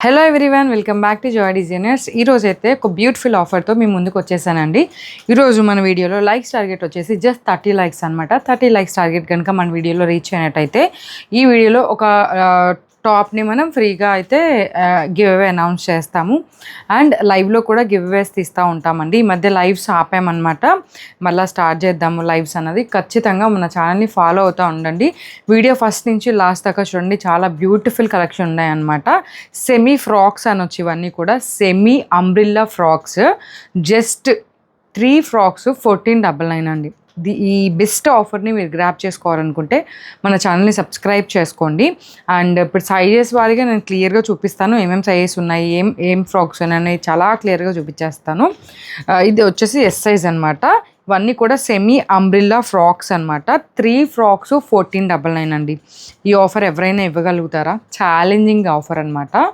Hello everyone welcome back to Joy Designers ఈ రోజు అయితే ఒక బ్యూటిఫుల్ ఆఫర్తో మీ ముందుకు వచ్చేసానండి. ఈరోజు మన వీడియోలో లైక్స్ టార్గెట్ వచ్చేసి జస్ట్ థర్టీ లైక్స్ అనమాట థర్టీ లైక్స్ టార్గెట్ కనుక మన వీడియోలో రీచ్ అయినట్టయితే ఈ వీడియోలో ఒక టాప్ని మనం ఫ్రీగా అయితే గివ్ అవే అనౌన్స్ చేస్తాము. అండ్ లైవ్లో కూడా గివ్ అవేస్ తీస్తూ ఉంటామండి. ఈ మధ్య లైవ్స్ ఆపామన్నమాట. మళ్ళీ స్టార్ట్ చేద్దాము లైవ్స్ అన్నది. ఖచ్చితంగా మన ఛానల్ని ఫాలో అవుతూ ఉండండి. వీడియో ఫస్ట్ నుంచి లాస్ట్ దాకా చూడండి. చాలా బ్యూటిఫుల్ కలెక్షన్ ఉన్నాయన్నమాట. సెమీ ఫ్రాక్స్ అనొచ్చు ఇవన్నీ కూడా. Semi umbrella frocks. Just three frocks fourteen double nine అండి. ఈ బెస్ట్ ఆఫర్ని మీరు గ్రాప్ చేసుకోవాలనుకుంటే మన ఛానల్ని సబ్స్క్రైబ్ చేసుకోండి. అండ్ ఇప్పుడు సైజెస్ వారిగా నేను క్లియర్గా చూపిస్తాను. ఏమేమి సైజెస్ ఉన్నాయి ఏం ఏం ఫ్రాక్స్ ఉన్నాయి చాలా క్లియర్గా చూపించేస్తాను. ఇది వచ్చేసి ఎస్ సైజ్ అనమాట ఇవన్నీ కూడా సెమీ అంబ్రిల్లా ఫ్రాక్స్ అనమాట three frocks fourteen double nine అండి. ఈ ఆఫర్ ఎవరైనా ఇవ్వగలుగుతారా? ఛాలెంజింగ్ ఆఫర్ అనమాట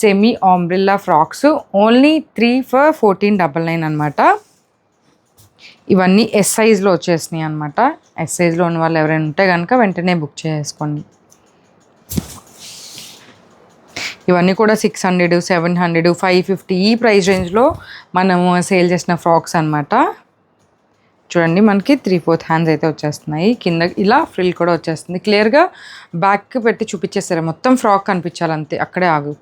semi umbrella frocks only three for fourteen double nine అనమాట ఇవన్నీ ఎస్ సైజ్లో వచ్చేసినాయి అనమాట ఎస్ సైజ్లో ఉన్న వాళ్ళు ఎవరైనా ఉంటే కనుక వెంటనే బుక్ చేసుకోండి. ఇవన్నీ కూడా six hundred seven hundred five fifty ఈ ప్రైస్ రేంజ్లో మనము సేల్ చేసిన ఫ్రాక్స్ అనమాట చూడండి మనకి త్రీ ఫోర్త్ హ్యాండ్స్ అయితే వచ్చేస్తున్నాయి. కింద ఇలా ఫ్రిల్ కూడా వచ్చేస్తుంది. క్లియర్గా బ్యాక్ పెట్టి చూపించేస్తారు మొత్తం ఫ్రాక్ కనిపించాలి అంతే అక్కడే ఆగు.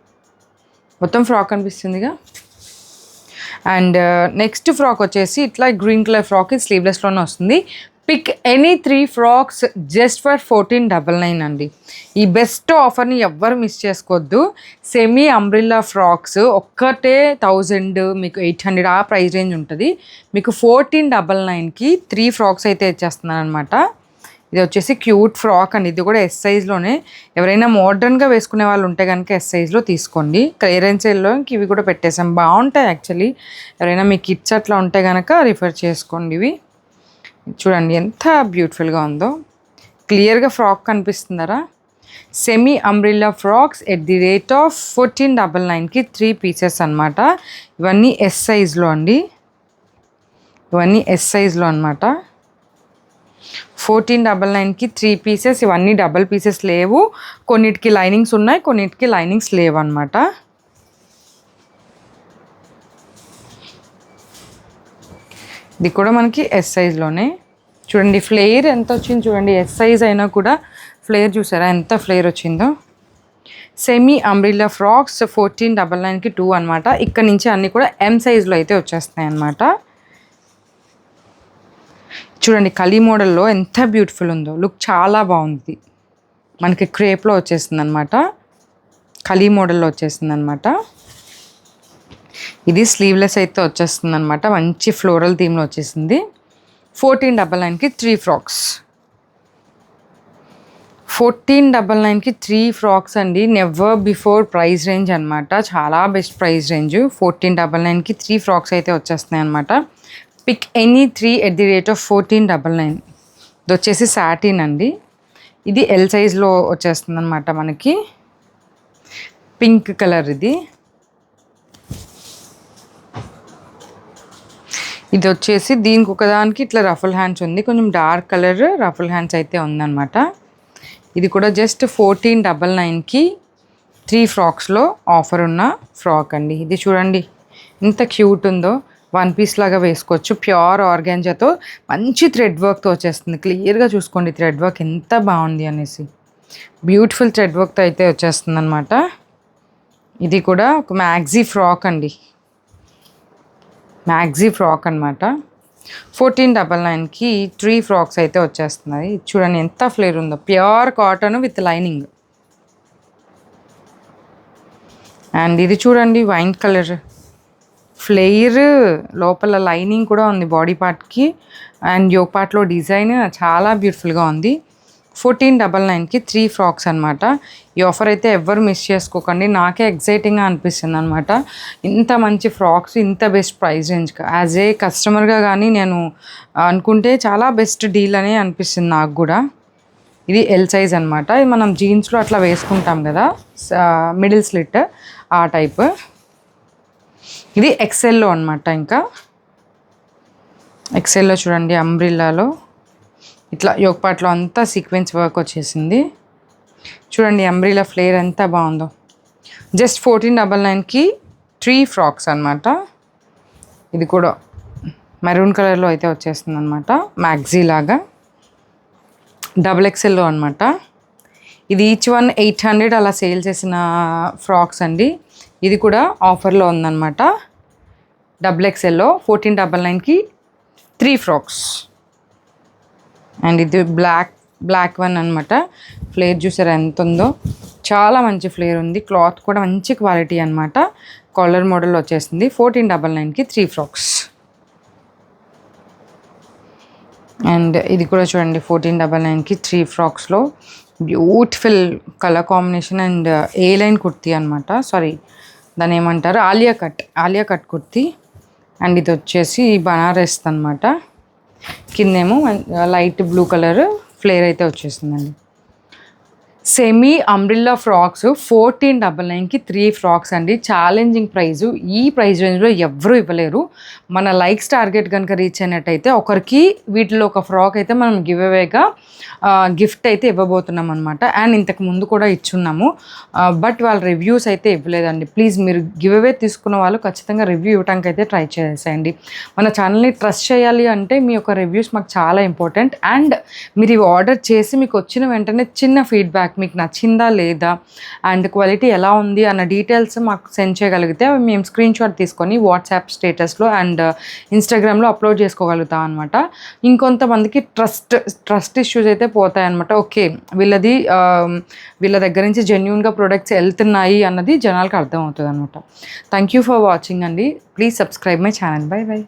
మొత్తం ఫ్రాక్ కనిపిస్తుందిగా? అండ్ uh, నెక్స్ట్ ఫ్రాక్ వచ్చేసి ఇట్లా గ్రీన్ కలర్ ఫ్రాక్ ఇది స్లీవ్లెస్లోనే వస్తుంది. Pick any three frocks just for fourteen double nine అండి. ఈ బెస్ట్ ఆఫర్ని ఎవ్వరు మిస్ చేసుకోవద్దు. సెమీ అంబ్రిల్లా ఫ్రాక్స్ ఒక్కటే థౌజండ్ మీకు ఎయిట్ హండ్రెడ్ ఆ ప్రైస్ రేంజ్ ఉంటుంది. మీకు ఫోర్టీన్ డబల్ నైన్కి త్రీ ఫ్రాక్స్ అయితే ఇచ్చేస్తున్నాను అనమాట ఇది వచ్చేసి క్యూట్ ఫ్రాక్ అండి. ఇది కూడా ఎస్ సైజ్లోనే ఎవరైనా మోడర్న్గా వేసుకునే వాళ్ళు ఉంటే కనుక ఎస్ సైజ్లో తీసుకోండి. క్లియరెన్స్ సేల్లో ఇవి కూడా పెట్టేసాం. బాగుంటాయి యాక్చువల్లీ ఎవరైనా మీ కిట్స్ అట్లా ఉంటే కనుక రిఫర్ చేసుకోండి ఇవి. చూడండి ఎంత బ్యూటిఫుల్గా ఉందో. క్లియర్గా frock కనిపిస్తుందరా. Semi umbrella frocks at the rate of fourteen double నైన్కి త్రీ పీసెస్ అనమాట ఇవన్నీ ఎస్ సైజ్లో అండి. ఇవన్నీ ఎస్ సైజ్లో అనమాట ఫోర్టీన్ డబల్ నైన్కి త్రీ పీసెస్ ఇవన్నీ డబల్ పీసెస్ లేవు. కొన్నిటికి లైనింగ్స్ ఉన్నాయి కొన్నిటికి లైనింగ్స్ లేవు అనమాట ఇది కూడా మనకి ఎస్ సైజ్లోనే చూడండి ఫ్లేర్ ఎంత వచ్చింది చూడండి. ఎస్ సైజ్ అయినా కూడా ఫ్లేర్ చూసారా? ఎంత ఫ్లేర్ వచ్చిందో. Semi umbrella frocks fourteen double నైన్కి టూ అనమాట ఇక్కడ నుంచి అన్నీ కూడా ఎం సైజ్లో అయితే వచ్చేస్తాయి అనమాట చూడండి కలీ మోడల్లో ఎంత బ్యూటిఫుల్ ఉందో. లుక్ చాలా బాగుంది. మనకి క్రేప్లో వచ్చేసింది అనమాట కలీ మోడల్లో వచ్చేసింది అనమాట ఇది స్లీవ్లెస్ అయితే వచ్చేస్తుంది అనమాట మంచి ఫ్లోరల్ థీమ్లో వచ్చేసింది. ఫోర్టీన్ డబల్ నైన్కి త్రీ ఫ్రాక్స్ ఫోర్టీన్ డబల్ నైన్కి త్రీ ఫ్రాక్స్ అండి. నెవర్ బిఫోర్ ప్రైస్ రేంజ్ అనమాట. చాలా best price range fourteen double నైన్కి త్రీ ఫ్రాక్స్ అయితే వచ్చేస్తున్నాయి అనమాట pick any three at the rate of fourteen double nine ఇది వచ్చేసి సాటిన్ అండి. ఇది ఎల్ సైజ్లో వచ్చేస్తుంది అనమాట మనకి. పింక్ కలర్ ఇది. ఇది వచ్చేసి దీనికి ఒకదానికి ఇట్లా రఫల్ హ్యాండ్స్ ఉంది. కొంచెం డార్క్ కలర్ రఫల్ హ్యాండ్స్ అయితే ఉందన్నమాట. ఇది కూడా జస్ట్ ఫోర్టీన్ డబల్ నైన్కి త్రీ ఫ్రాక్స్లో ఆఫర్ ఉన్న ఫ్రాక్ అండి. ఇది చూడండి ఎంత క్యూట్ ఉందో. వన్ పీస్ లాగా వేసుకోవచ్చు. ప్యూర్ ఆర్గాన్జాతో మంచి థ్రెడ్ వర్క్తో వచ్చేస్తుంది. క్లియర్గా చూసుకోండి థ్రెడ్ వర్క్ ఎంత బాగుంది అనేసి. బ్యూటిఫుల్ థ్రెడ్ వర్క్తో అయితే వచ్చేస్తుంది అనమాట ఇది కూడా ఒక మ్యాగ్జీ ఫ్రాక్ అండి. మ్యాగ్జీ ఫ్రాక్ అనమాట ఫోర్టీన్ డబల్ నైన్కి త్రీ ఫ్రాక్స్ అయితే వచ్చేస్తున్నాయి. చూడండి ఎంత ఫ్లేర్ ఉందో. Pure cotton with lining and ఇది చూడండి వైన్ కలర్ ఫ్లేయర్ లోపల లైనింగ్ కూడా ఉంది బాడీ పార్ట్కి. అండ్ యోగ్ పార్ట్లో డిజైన్ చాలా బ్యూటిఫుల్గా ఉంది. ఫోర్టీన్ డబల్ నైన్కి త్రీ ఫ్రాక్స్ అనమాట ఈ ఆఫర్ అయితే ఎవ్వరు మిస్ చేసుకోకండి. నాకే ఎగ్జైటింగ్గా అనిపిస్తుంది అనమాట ఇంత మంచి ఫ్రాక్స్ ఇంత best price range. As a కస్టమర్గా కానీ నేను అనుకుంటే చాలా బెస్ట్ డీల్ అనే అనిపిస్తుంది నాకు కూడా. ఇది ఎల్ సైజ్ అనమాట ఇది మనం జీన్స్లో అట్లా వేసుకుంటాం కదా మిడిల్ స్లిట్ ఆ టైప్. ఇది ఎక్సెల్లో అనమాట ఇంకా. ఎక్సెల్లో చూడండి అంబ్రిల్లాలో ఇట్లా యోగపాట్లో అంతా సీక్వెన్స్ వర్క్ వచ్చేసింది. చూడండి అంబ్రిలా ఫ్లేర్ ఎంత బాగుందో. జస్ట్ ఫోర్టీన్ డబల్ నైన్కి త్రీ ఫ్రాక్స్ అనమాట ఇది కూడా మెరూన్ కలర్లో అయితే వచ్చేస్తుంది అనమాట మ్యాగ్జీ లాగా. డబుల్ ఎక్సెల్లో అనమాట ఇది ఈచ్ వన్ ఎయిట్ హండ్రెడ్ అలా సేల్ చేసిన ఫ్రాక్స్ అండి. ఇది కూడా ఆఫర్లో ఉందన్నమాట. డబుల్ ఎక్స్ఎల్లో ఫోర్టీన్ డబల్ నైన్కి త్రీ ఫ్రాక్స్. అండ్ ఇది బ్లాక్ బ్లాక్ వన్ అనమాట ఫ్లేర్ చూసారు ఎంత ఉందో చాలా మంచి ఫ్లేర్ ఉంది. క్లాత్ కూడా మంచి క్వాలిటీ అనమాట కాలర్ మోడల్ వచ్చేసింది. ఫోర్టీన్ డబల్ నైన్కి త్రీ ఫ్రాక్స్. అండ్ ఇది కూడా చూడండి. ఫోర్టీన్ డబల్ నైన్కి three ఫ్రాక్స్లో. Beautiful colour combination and A line kurti అనమాట సారీ దాని ఏమంటారు Alia cut. Alia cut kurti. And ఇది వచ్చేసి బనారస్ అనమాట కిందేమో లైట్ బ్లూ కలర్. ఫ్లేర్ అయితే వచ్చేసిందండి. Semi umbrella frocks fourteen double నైన్కి త్రీ ఫ్రాక్స్ అండి. ఛాలెంజింగ్ ప్రైజు ఈ ప్రైస్ రేంజ్లో ఎవరూ ఇవ్వలేరు. మన లైక్స్ టార్గెట్ కనుక రీచ్ అయినట్టయితే ఒకరికి వీటిలో ఒక ఫ్రాక్ అయితే మనం గివ్ అవేగా గిఫ్ట్ అయితే ఇవ్వబోతున్నాం అనమాట అండ్ ఇంతకు ముందు కూడా ఇచ్చున్నాము. బట్ వాళ్ళ రివ్యూస్ అయితే ఇవ్వలేదండి. ప్లీజ్ మీరు గివ్ అవే తీసుకున్న వాళ్ళు ఖచ్చితంగా రివ్యూ ఇవ్వడానికి అయితే ట్రై చేసేయండి. మన ఛానల్ని ట్రస్ట్ చేయాలి అంటే మీ యొక్క రివ్యూస్ మాకు చాలా ఇంపార్టెంట్ అండ్ మీరు ఇవి ఆర్డర్ చేసి మీకు వచ్చిన వెంటనే చిన్న ఫీడ్బ్యాక్ మీకు నచ్చిందా లేదా అండ్ క్వాలిటీ ఎలా ఉంది అన్న డీటెయిల్స్ మాకు సెండ్ చేయగలిగితే అవి మేము స్క్రీన్ షాట్ తీసుకొని వాట్సాప్ స్టేటస్లో అండ్ ఇన్స్టాగ్రామ్లో అప్లోడ్ చేసుకోగలుగుతాం అనమాట ఇంకొంతమందికి ట్రస్ట్ ట్రస్ట్ ఇష్యూస్ అయితే పోతాయన్నమాట ఓకే వీళ్ళది వీళ్ళ దగ్గర నుంచి జెన్యున్గా ప్రొడక్ట్స్ వెళ్తున్నాయి అన్నది జనాలకు అర్థమవుతుంది అనమాట థ్యాంక్ యూ ఫర్ వాచింగ్ అండి. Please subscribe my channel. Bye bye.